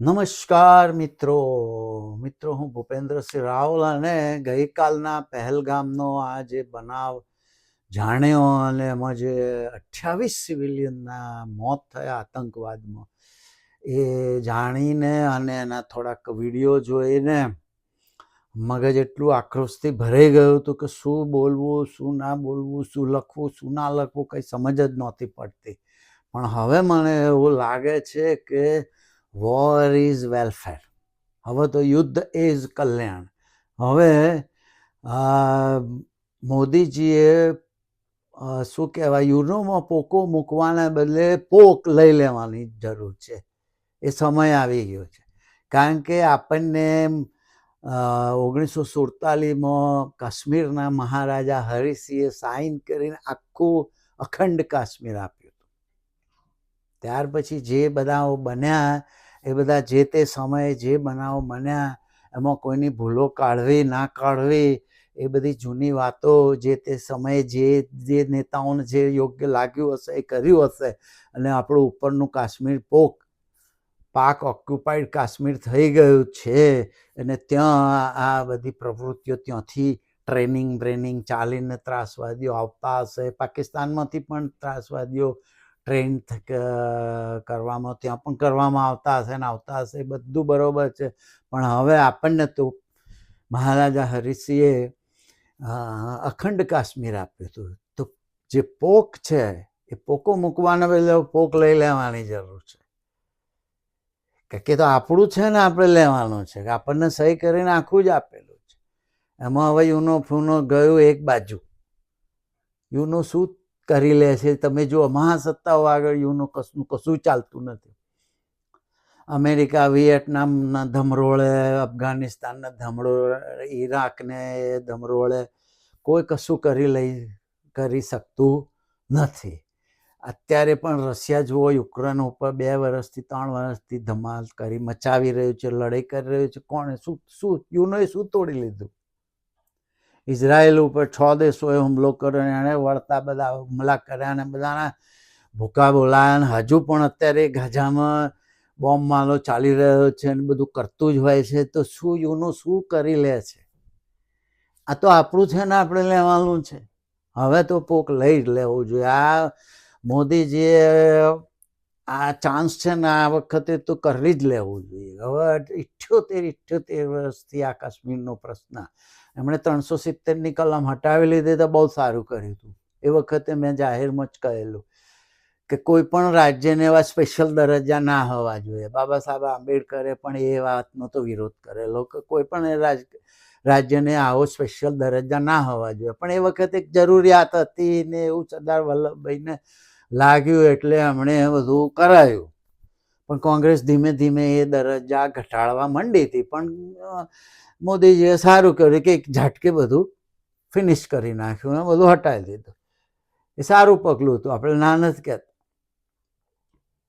નમસ્કાર મિત્રો. મિત્રો, હું ભૂપેન્દ્રસિંહ રાવલ અને ગઈકાલના પહેલગામનો આ જે બનાવ જાણ્યો અને એમાં જે અઠ્યાવીસ સિવિલિયનના મોત થયા આતંકવાદમાં, એ જાણીને અને એના થોડાક વીડિયો જોઈને મગજ એટલું આક્રોશથી ભરાઈ ગયું હતું કે શું બોલવું, શું ના બોલવું, શું લખવું, શું ના લખવું કંઈ સમજ જ નહોતી પડતી. પણ હવે મને એવું લાગે છે કે વોર ઇઝ વેલફેર હવે તો યુદ્ધ ઇઝ કલ્યાણ. હવે મોદીજીએ શું કહેવાય યુનોમાં પોકો મૂકવાના બદલે પોક લઈ લેવાની જરૂર છે. એ સમય આવી ગયો છે. કારણ કે આપણને ઓગણીસો સુડતાલીસમાં કાશ્મીરના મહારાજા હરિસિંહે સાઇન કરીને આખું અખંડ કાશ્મીર આપ્યું હતું. ત્યાર પછી જે બધાઓ બન્યા એ બધા જે તે સમયે જે બનાવો બન્યા, એમાં કોઈની ભૂલો કાઢવી, ના કાઢવી, એ બધી જૂની વાતો જે તે સમયે જે જે નેતાઓને જે યોગ્ય લાગ્યું હશે, એ કર્યું હશે. અને આપણું ઉપરનું કાશ્મીર પોક, પાક ઓક્યુપાઈડ કાશ્મીર થઈ ગયું છે. અને ત્યાં આ બધી પ્રવૃત્તિઓ ત્યાંથી ટ્રેનિંગ બ્રેનિંગ ચાલીને ત્રાસવાદીઓ આવતા હશે. પાકિસ્તાનમાંથી પણ ત્રાસવાદીઓ ટ્રેન કરવામાં, ત્યાં પણ કરવામાં આવતા હશે ને આવતા હશે બધું બરોબર છે. પણ હવે આપણને તો મહારાજા હરિસિંહે અખંડ કાશ્મીર આપ્યું હતું. તો જે પોક છે, એ પોકો મૂકવાના બદલે પોક લઈ લેવાની જરૂર છે. કે તો આપણું છે ને આપણે લેવાનું છે. કે આપણને સહી કરીને આખું જ આપેલું છે. એમાં હવે યુનો ફૂનો ગયું એક બાજુ. યુનો શું કરી લે છે. તમે જુઓ, મહાસત્તાઓ આગળ યુનો કશું કશું ચાલતું નથી. અમેરિકા વિયેટનામના ધમરોળે, અફઘાનિસ્તાનના ધમરોળે, ઈરાકને ધમરોળે કોઈ કશું કરી લઈ, કરી શકતું નથી. અત્યારે પણ રશિયા જુઓ, યુક્રેન ઉપર બે વર્ષથી, ત્રણ વર્ષથી ધમાલ કરી, મચાવી રહ્યું છે, લડાઈ કરી રહ્યું છે. કોણે શું શું, યુનોએ શું તોડી લીધું? ઇઝરાયેલ ઉપર છ દેશોએ હુમલો કર્યો એણે વળતા બધા હુમલા કર્યા અને બધાના ભૂકા બોલાયા હજુ પણ અત્યારે ગાઝામાં બોમ્બ માલો ચાલી રહ્યો છે અને બધું કરતું જ હોય છે. તો શું યુનો શું કરી લે છે? આ તો આપણું છે ને આપણે લેવાનું છે. હવે તો પોક લઈ જ લેવું જોઈએ. આ મોદીજીએ આ ચાન્સ છે ને આ વખતે તો કરી જ લેવું જોઈએ. હવે ઇઠ્યોતેર ઇઠ્યોતેર વર્ષથી આ કાશ્મીરનો પ્રશ્ન એમણે ત્રણસો સિત્તેરની કલમ હટાવી લીધી તો બહુ સારું કર્યું હતું એ વખતે મેં જાહેરમાં જ કહેલું કે કોઈ પણ રાજ્યને એવા સ્પેશિયલ દરજ્જા ના હોવા જોઈએ. બાબા સાહેબ આંબેડકરે પણ એ વાતનો તો વિરોધ કરેલો કે કોઈ પણ એ રાજ, રાજ્યને આવો સ્પેશિયલ દરજ્જા ના હોવા જોઈએ. પણ એ વખતે એક જરૂરિયાત હતી ને એવું સરદાર વલ્લભભાઈને લાગ્યું એટલે એમણે બધું કરાયું. પણ કોંગ્રેસ ધીમે ધીમે એ દરજ્જા ઘટાડવા માંડી હતી. પણ મોદીજીએ સારું કર્યું કે એક ઝાટકે બધું ફિનિશ કરી નાખ્યું અને બધું હટાવી દીધું. એ સારું પગલું હતું. આપણે ના નથી કહેતા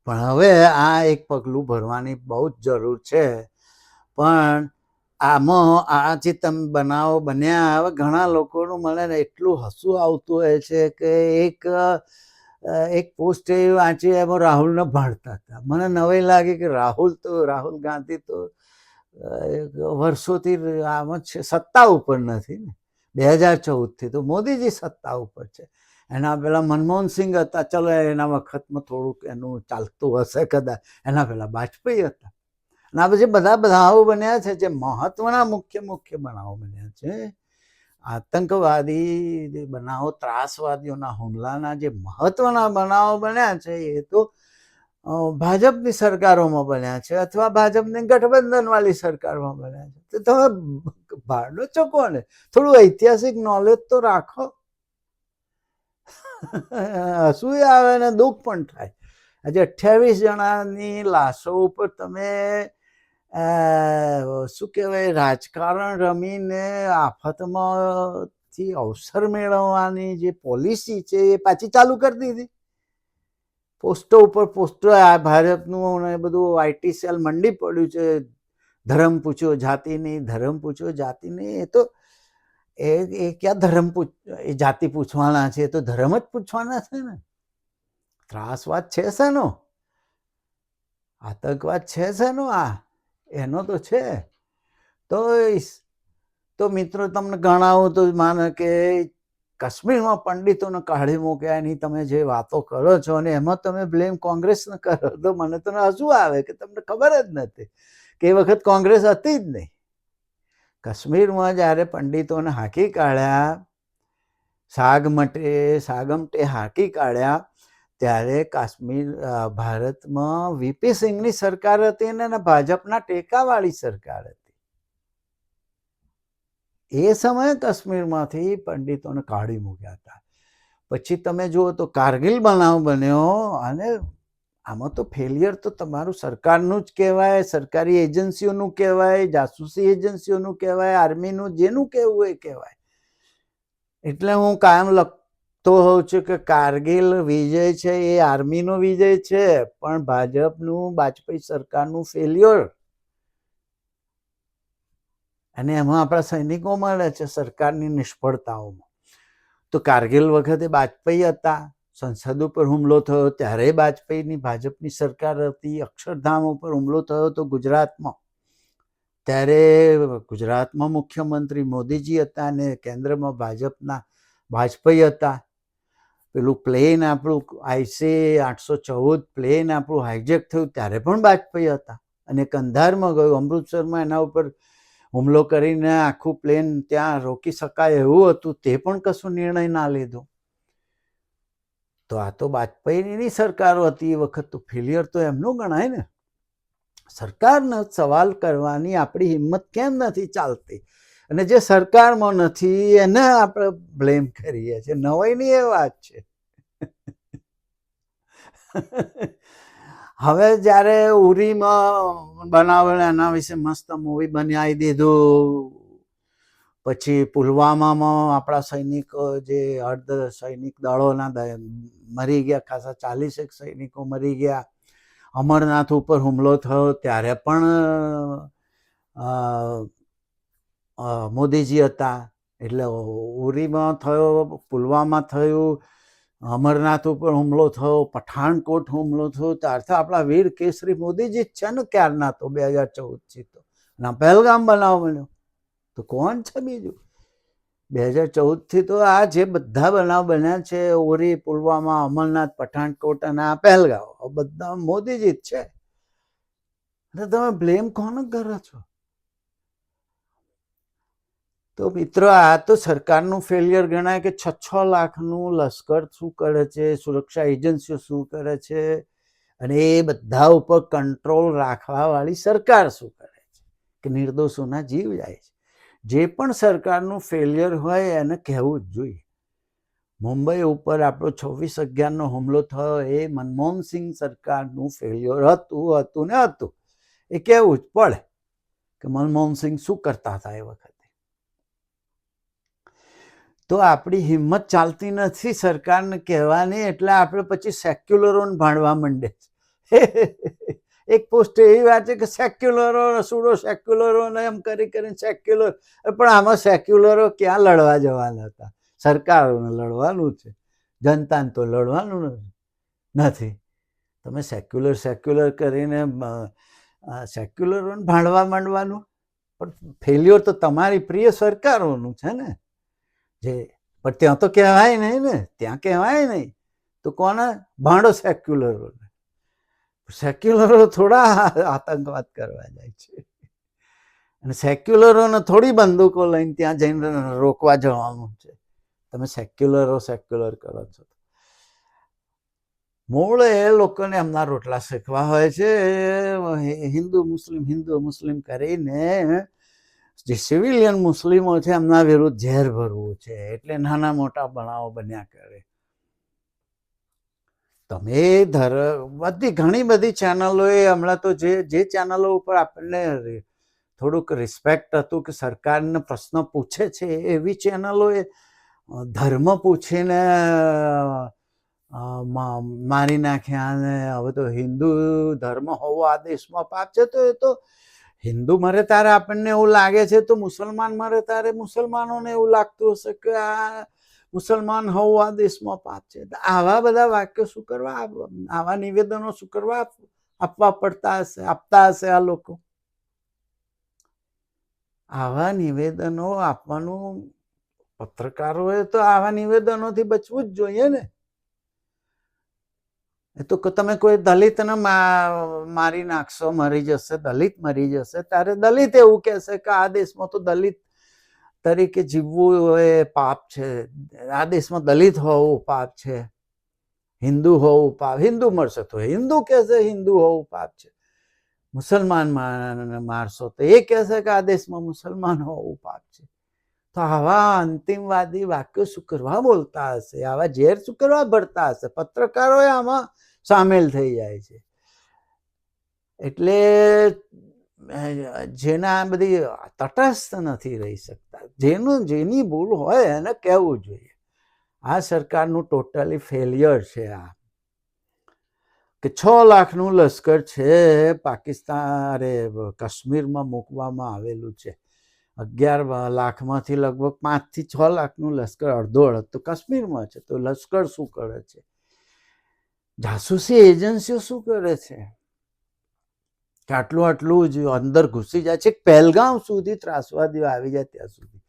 પણ હવે આ એક પગલું ભરવાની બહુ જ જરૂર છે. પણ આમાં આ જે તમે બનાવો બન્યા. હવે ઘણા લોકોનું મને એટલું હસવું આવતું હોય છે કે એક એક પોસ્ટ એ વાંચી એમાં રાહુલને ભાણતા હતા. મને નવાઈ લાગી કે રાહુલ તો, રાહુલ ગાંધી તો વર્ષોથી આમ આમાં છે. સત્તા ઉપર નથી ને. બે હજાર ચૌદથી તો મોદીજી સત્તા ઉપર છે. એના પહેલાં મનમોહનસિંહ હતા. ચલો એના વખતમાં થોડુંક એનું ચાલતું હશે કદાચ. એના પહેલાં વાજપેયી હતા. અને આ પછી બધા બનાવો બન્યા છે. જે મહત્વના મુખ્ય મુખ્ય બનાવો બન્યા છે. આતંકવાદી બનાવો, ત્રાસવાદીઓના હુમલાના જે મહત્વના બનાવો બન્યા છે, એ તો ભાજપની સરકારોમાં બન્યા છે અથવા ભાજપની ગઠબંધનવાળી સરકારમાં બન્યા છે. તો તમે ભાડો છો કોને થોડું ઐતિહાસિક નોલેજ તો રાખો. હસવું આવે ને દુઃખ પણ થાય. આજે અઠ્યાવીસ જણાની લાશો ઉપર તમે શું કહેવાય, રાજકારણ રમીને આફતમાંથી અવસર મેળવવાની જે પોલિસી છે એ પાછી ચાલુ કરી દીધી. પોસ્ટો ઉપર પોસ્ટો, આ ભારતનું એ બધું આઈટી સેલ મંડી પડ્યું છે. ધર્મ પૂછ્યો જાતિની, ધર્મ પૂછ્યો નહીં એ તો એ એ ક્યાં ધર્મ પૂછ, એ જાતિ પૂછવાના છે તો ધર્મ જ પૂછવાના છે ને. ત્રાસવાદ છે શેનો? આતંકવાદ છે શેનો આ? એનો તો છે. તો તો મિત્રો તમને ગણાવું તો માને કે કાશ્મીરમાં પંડિતોને કાઢી મૂક્યા એની તમે જે વાતો કરો છો અને એમાં તમે બ્લેમ કોંગ્રેસને કરો તો મને તો હજુ આવે કે તમને ખબર જ નથી કે એ વખત કોંગ્રેસ હતી જ નહીં. કાશ્મીરમાં જ્યારે પંડિતોને હાંકી કાઢ્યા સાગમટે સાગમટે હાંકી કાઢ્યા ત્યારે કાશ્મીર ભારતમાં વીપી સિંહની સરકાર હતી અને ભાજપના ટેકાવાળી સરકાર હતી. એ સમયે કાશ્મીરમાંથી પંડિતોને કાઢી મૂક્યા હતા. પછી તમે જુઓ તો કારગિલ બનાવ બન્યો અને આમાં તો ફેલિયર તો તમારું સરકારનું જ કહેવાય, સરકારી એજન્સીઓનું કહેવાય, જાસૂસી એજન્સીઓનું કહેવાય, આર્મીનું જેનું કહેવું એ કહેવાય. એટલે હું કાયમ લખતો હોઉં છું કે કારગિલ વિજય છે એ આર્મીનો વિજય છે, પણ ભાજપનું વાજપેયી સરકારનું ફેલ્યોર અને એમાં આપણા સૈનિકો મળે છે સરકારની નિષ્ફળતાઓમાં. તો કારગિલ વખતે વાજપેયી હતા, સંસદ ઉપર હુમલો થયો, ત્યારે વાજપેયીની ભાજપની સરકાર હતી, અક્ષરધામ ઉપર હુમલો થયો તો ગુજરાતમાં. ત્યારે ગુજરાતમાં મુખ્યમંત્રી મોદીજી હતા અને કેન્દ્રમાં ભાજપના વાજપેયી હતા. પેલું પ્લેન આપણું આઈસે આઠસો ચૌદ પ્લેન આપણું હાઇજેક થયું, ત્યારે પણ વાજપેયી હતા. અને કંધારમાં ગયું, અમૃતસરમાં એના ઉપર હુમલો કરીને આખું પ્લેન ત્યાં રોકી શકાય એવું હતું, તે પણ કશું નિર્ણય ના લીધો. તો આ તો વાજપેયીની સરકારો હતી એ વખત તો ફેલિયર તો એમનું ગણાય ને. સરકારનો સવાલ કરવાની આપણી હિંમત કેમ નથી ચાલતી? અને જે સરકારમાં નથી, એને આપણે બ્લેમ કરીએ છીએ. નવાઈની એ વાત છે. હવે જ્યારે ઉરીમાં બનાવેલ એના વિશે મસ્ત મૂવી બનાવી દીધું. પછી પુલવામામાં આપણા સૈનિકો, જે અર્ધ સૈનિક દળોના મરી ગયા, ખાસા ચાલીસેક સૈનિકો મરી ગયા. અમરનાથ ઉપર હુમલો થયો. ત્યારે પણ મોદીજી હતા. એટલે ઉરીમાં થયો પુલવામા થયું. અમરનાથ ઉપર હુમલો થયો, પઠાણકોટ હુમલો થયો. ત્યારથી આપણા વીર કેસરી મોદીજી જ છે ને ક્યારના તો બે હજાર ચૌદથી તો. ના પહેલગામ બનાવ બન્યો. તો કોણ છે બીજું? બે હજાર ચૌદથી તો આ જે બધા બનાવ બન્યા છે, ઉરી, પુલવામા, અમરનાથ, પઠાણકોટ અને આ પહેલગામ બધા મોદીજી જ છે. એટલે તમે બ્લેમ કોને કરો છો? તો મિત્રો, આ તો સરકારનું ફેલિયર ગણાય કે છ છ લાખનું લશ્કર શું કરે છે, સુરક્ષા એજન્સીઓ શું કરે છે અને એ બધા ઉપર કંટ્રોલ રાખવાવાળી સરકાર શું કરે છે? કે નિર્દોષોના જીવ જાય છે. જે પણ સરકારનું ફેલિયર હોય એને કહેવું જ જોઈએ. મુંબઈ ઉપર આપણો છવ્વીસ અગિયારનો હુમલો થયો, એ મનમોહનસિંહ સરકારનું ફેલિયર હતું હતું ને હતું. એ કહેવું જ પડે કે મનમોહનસિંહ શું કરતા હતા એ વખતે? તો આપણી હિંમત ચાલતી નથી સરકારને કહેવાની, એટલે આપણે પછી સેક્યુલરોને ભાણવા માંડે એક પોસ્ટ એવી વાત છે કે સેક્યુલરો સુડો સેક્યુલરોને એમ કરી કરીને સેક્યુલર પણ આમાં સેક્યુલરો ક્યાં લડવા જવાના હતા? સરકારોને લડવાનું છે. જનતાને તો લડવાનું નથી. તમે સેક્યુલર સેક્યુલર કરીને સેક્યુલરોને ભાણવા માંડવાનું? પણ ફેલ્યોર તો તમારી પ્રિય સરકારોનું છે ને? જે, પણ ત્યાં તો કહેવાય નહીં ને, ત્યાં કહેવાય નહીં. તો કોને? ભાંડો સેક્યુલરોને સેક્યુલરો થોડા આતંકવાદ કરવા જાય છે. અને સેક્યુલરોને થોડી બંદૂકો લઈને ત્યાં જઈને રોકવા જવાનું છે. તમે સેક્યુલરો સેક્યુલર કરો છો. મૂળ એ લોકોને એમના રોટલા શીખવા હોય છે. હિન્દુ, મુસ્લિમ હિન્દુ, મુસ્લિમ કરીને જે સિવિલિયન મુસ્લિમો છે, એમના વિરુદ્ધ ઝેર ભરવું છે, એટલે નાના મોટા બનાવો બન્યા કરે. તમે ધર, બધી, ઘણી બધી ચેનલોએ હમણાં તો જે જે ચેનલો ઉપર આપણને થોડુંક રિસ્પેક્ટ હતું કે સરકારને પ્રશ્ન પૂછે છે, એવી ચેનલોએ એ ધર્મ પૂછીને મારી નાખ્યા અને હવે તો હિન્દુ ધર્મ હોવો આ દેશમાં પાપ છે, તો એ તો હિન્દુ મરે તારે આપણને એવું લાગે છે તો મુસલમાન મરે તારે મુસલમાનોને એવું લાગતું હશે કે આ મુસલમાન હોવું આ દેશમાં પાપ છે. આવા બધા વાક્યો શું કરવા આવા નિવેદનો શું કરવા આપવા પડતા હશે, આપતા હશે આ લોકો? આવા નિવેદનો આપવાનું પત્રકારોએ તો આવા નિવેદનોથી બચવું જ જોઈએ ને. એ તો કે, તમે કોઈ દલિતને મા- મારી નાખશો, મરી જશે, દલિત મરી જશે, ત્યારે દલિત એવું કહેશે કે આ દેશમાં તો દલિત તરીકે જીવવું એ પાપ છે. આ દેશમાં દલિત હોવું પાપ છે. હિન્દુ હોવું પાપ, હિન્દુ મળશે તો હિન્દુ કહેશે, હિન્દુ હોવું પાપ છે. મુસલમાન મા- મારશો તો એ કહેશે કે આ દેશમાં મુસલમાન હોવું પાપ છે. તો આવા અંતિમવાદી વાક્યો શું કરવા બોલતા હશે? આવા ઝેર શું કરવા ભરતા હશે? પત્રકારો આમાં સામેલ થઈ જાય છે. એટલે જેના બધી તટસ્થ નથી રહી શકતા. જેનું, જેની ભૂલ હોય એને કહેવું જોઈએ. આ સરકારનું ટોટલી ફેલિયર છે આ. કે છ લાખનું લશ્કર છે પાકિસ્તાન કાશ્મીરમાં મૂકવામાં આવેલું છે. અગિયાર લાખમાંથી લગભગ પાંચથી છ લાખનું લશ્કર, અડધો અડધ તો કાશ્મીરમાં છે. તો લશ્કર શું કરે છે? જાસૂસી એજન્સીઓ શું કરે છે? કે આટલું આટલું જ અંદર ઘૂસી જાય છે. પહેલગામ સુધી ત્રાસવાદીઓ આવી જાય ત્યાં સુધી.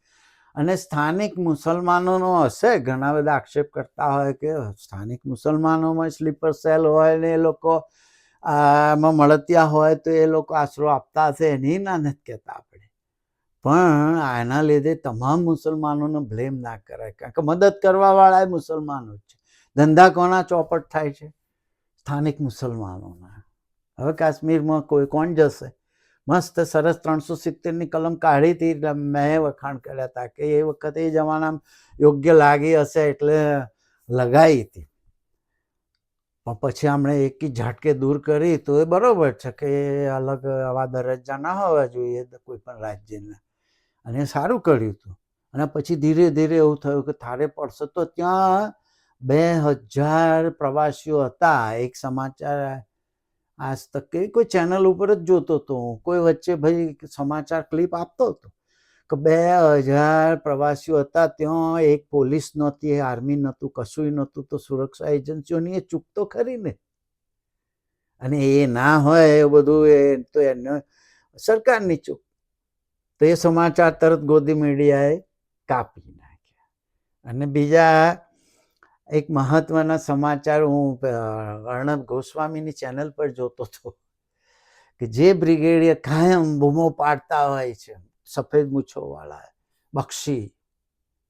અને સ્થાનિક મુસલમાનોનો હશે? ઘણા બધા આક્ષેપ કરતા હોય કે સ્થાનિક મુસલમાનોમાં સ્લીપર સેલ હોય ને એ લોકો આમાં મળતિયા હોય તો એ લોકો આશરો આપતા હશે? એની ના નથી કહેતા આપણે. પણ આના લીધે તમામ મુસલમાનોનો બ્લેમ ના કરાય. કારણ કે મદદ કરવાવાળા એ મુસલમાનો જ છે. ધંધા કોના ચોપટ થાય છે? સ્થાનિક મુસલમાનોના. હવે કાશ્મીરમાં કોઈ કોણ જશે? મસ્ત સરસ ત્રણસો સિત્તેરની કલમ કાઢી હતી, એટલે મેં વખાણ કર્યા હતા કે એ વખતે એ જમાનામાં યોગ્ય લાગી હશે એટલે લગાવી હતી. પણ પછી આપણે એકી ઝાટકે દૂર કરી તો એ બરોબર છે કે અલગ આવા દરજ્જા ના હોવા જોઈએ કોઈ પણ રાજ્યના. અને સારું કર્યું હતું. અને પછી ધીરે ધીરે એવું થયું કે થારે પડશે તો ત્યાં બે હજાર પ્રવાસીઓ હતા. એક સમાચાર આજ તક કોઈ ચેનલ ઉપર જ જોતો હતો. કોઈ વચ્ચે ભાઈ સમાચાર ક્લિપ આપતો હતો કે બે હજાર પ્રવાસીઓ હતા, ત્યાં એક પોલીસ નહોતી આર્મી નહોતું, કશુંય નહોતું. તો સુરક્ષા એજન્સીઓની એ ચૂક તો ખરી ને. અને એ ના હોય એ બધું એ તો એને સરકારની ચૂક. તો એ સમાચાર તરત ગોદી મીડિયાએ કાપી નાખ્યા. અને બીજા એક મહત્વના સમાચાર હું અર્ણબ ગોસ્વામીની ચેનલ પર જોતો હતો કે જે બ્રિગેડિયર કાયમ બૂમો પાડતા હોય છે, સફેદ મૂછોવાળા, બક્ષી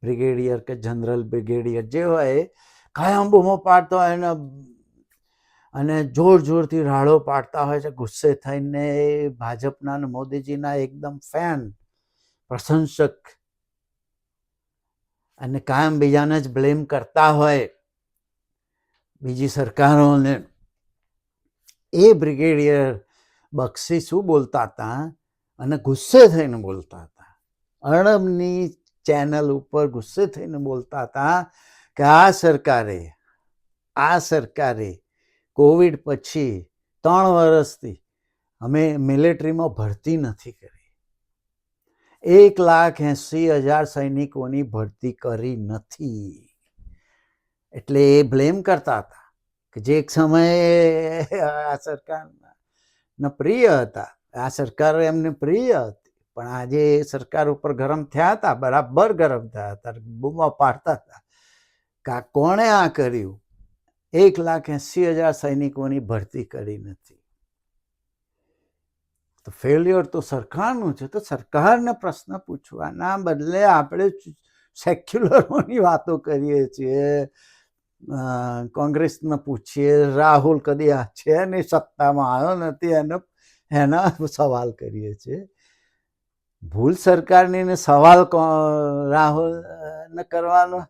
બ્રિગેડિયર કે જનરલ બ્રિગેડિયર જે હોય કાયમ બૂમો પાડતો હોય અને અને જોર જોરથી રાડો પાડતા હોય છે. ગુસ્સે થઈને ભાજપના અને મોદીજીના એકદમ ફેન, પ્રશંસક અને કાયમ બીજાને જ બ્લેમ કરતા હોય. બીજી સરકારોને. એ બ્રિગેડિયર બક્ષી શું બોલતા હતા? અને ગુસ્સે થઈને બોલતા હતા. અણબની ચેનલ ઉપર ગુસ્સે થઈને બોલતા હતા કે આ સરકારે આ સરકારે કોવિડ પછી ત્રણ વર્ષથી અમે મિલિટરીમાં ભરતી નથી કરી. એક લાખ એંસી હજાર સૈનિકોની ભરતી કરી નથી. એટલે એ બ્લેમ કરતા હતા કે જે એક સમયે આ સરકારના પ્રિય હતા. આ સરકાર એમને પ્રિય હતી. પણ આજે એ સરકાર ઉપર ગરમ થયા હતા, બરાબર ગરમ થયા હતા, બૂમો પાડતા હતા કા કોણે આ કર્યું? એક લાખ એંસી હજાર સૈનિકોની ભરતી કરી નથી. તો ફેલ્યોર તો સરકારનું છે, તો સરકારને પ્રશ્ન પૂછવાના બદલે આપણે સેક્યુલરોની વાતો કરીએ છીએ. કોંગ્રેસને પૂછીએ, રાહુલ કદી આ છે નહીં, સત્તામાં આવ્યો નથી, એનો, એના સવાલ કરીએ છીએ. ભૂલ સરકારની ને સવાલ રાહુલ ને કરવાનો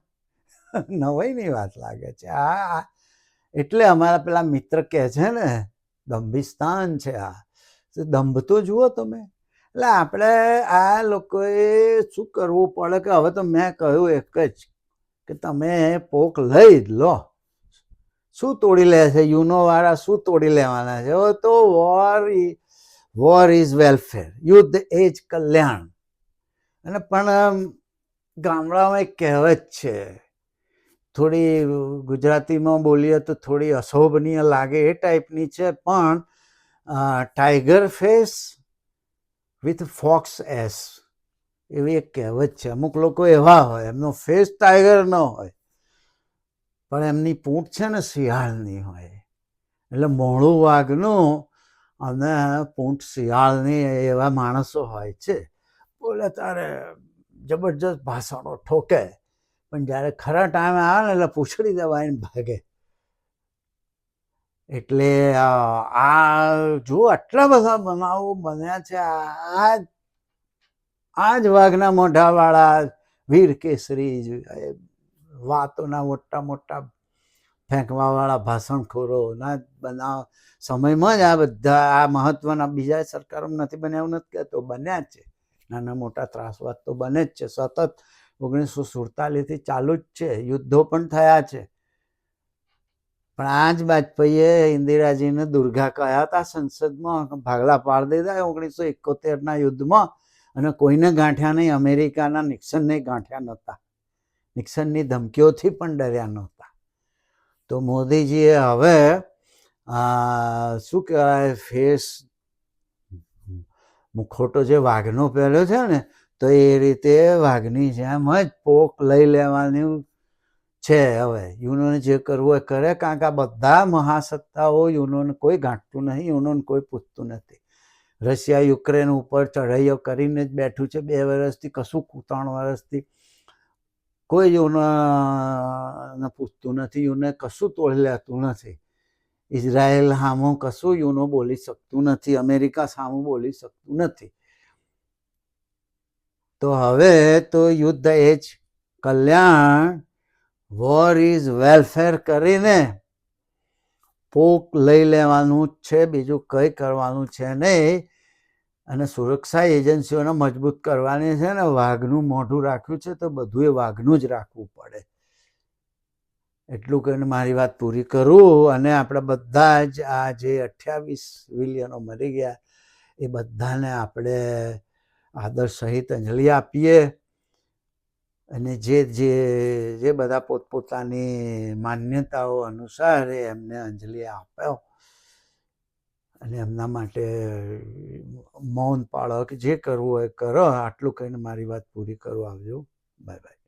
નવાઈની વાત લાગે છે. આ, એટલે અમારા પેલા મિત્ર કહે છે ને, દંભિસ્તાન છે આ. દંભ તો જુઓ તમે. એટલે આપણે આ લોકોએ શું કરવું પડે કે હવે તો મેં કહ્યું એક જ કે તમે પોક લઈ જ લો. શું તોડી લે છે? યુનોવાળા શું તોડી લેવાના છે? હવે તો વોર વોર ઇઝ વેલફેર યુદ્ધ એ જ કલ્યાણ. અને પણ ગામડામાં એક કહેવત છે, થોડી ગુજરાતીમાં બોલીએ તો થોડી અશોભનીય લાગે એ ટાઈપની છે, પણ tiger face with fox ass એવી એક કહેવત છે. અમુક લોકો એવા હોય, એમનો ફેસ ટાઈગર ન હોય. પણ એમની પૂંછ છે ને શિયાળની હોય. એટલે મોણું વાઘનું અને પૂંઠ શિયાળની એવા માણસો હોય છે. બોલે તારે જબરજસ્ત ભાષણો ઠોકે. પણ જ્યારે ખરા ટાઈમે આવે ને એટલે પૂછડી દબાઈને ભાગે. એટલે આ જો આટલા બધા બનાવો બન્યા છે આ આ જ વાઘના મોઢાવાળા વીર કેસરી વાતોના મોટા મોટા ફેંકવાવાળા ભાષણખોરો, ના બનાવ, સમયમાં જ આ બધા, આ મહત્વના બીજા સરકારોમાં નથી બન્યા એવું નથી કહેતો બન્યા જ છે. નાના મોટા ત્રાસવાદ તો બને જ છે. સતત ઓગણીસો સુડતાલીસથી ચાલુ જ છે. યુદ્ધો પણ થયા છે. પણ આ જ વાજપેયીએ ઇન્દિરાજીને દુર્ગા કહ્યા હતા સંસદમાં ભાગલા પાડી દીધા ઓગણીસો એકોતેરના યુદ્ધમાં અને કોઈને ગાંઠ્યા નહીં, અમેરિકાના નિક્સનને ગાંઠ્યા નહોતા. નિક્સનની ધમકીઓથી પણ ડર્યા નહોતા. તો મોદીજીએ હવે શું કહેવાય, ફેસ, મુખોટો જે વાઘનો પહેર્યો છે ને, તો એ રીતે વાઘની જેમ જ પોક લઈ લેવાની છે હવે. યુનોને જે કરવું એ કરે, કારણ કે આ બધા મહાસત્તાઓ યુનોને કોઈ ગાંઠતું નહીં, યુનોને કોઈ પૂછતું નથી. રશિયા, યુક્રેન ઉપર ચઢાઈઓ કરીને જ બેઠું છે. બે વર્ષથી કશું ત્રણ વર્ષથી કોઈ યુનોને પૂછતું નથી. યુને કશું તોડી લેતું નથી. ઇઝરાયલ સામું કશું યુનો બોલી શકતું નથી. અમેરિકા સામું બોલી શકતું નથી. તો હવે તો યુદ્ધ એ જ. કલ્યાણ વોર ઇઝ વેલફેર કરીને પોક લઈ લેવાનું છે, બીજું કંઈ કરવાનું છે નહીં. અને સુરક્ષા એજન્સીઓને મજબૂત કરવાની છે ને વાઘનું મોઢું રાખ્યું છે તો બધું એ વાઘનું જ રાખવું પડે. એટલું કહીને મારી વાત પૂરી કરું અને આપણે બધા જ આ જે અઠ્યાવીસ વિલિયનો મરી ગયા, એ બધાને આપણે આદર સહિત અંજલિ આપીએ. અને જે જે જે બધા પોતપોતાની માન્યતાઓ અનુસાર એમને અંજલિ આપ્યો. અને એમના માટે મૌન પાળો જે કરવું હોય કરો, આટલું કહીને મારી વાત પૂરી કરો. આવજો. Bye bye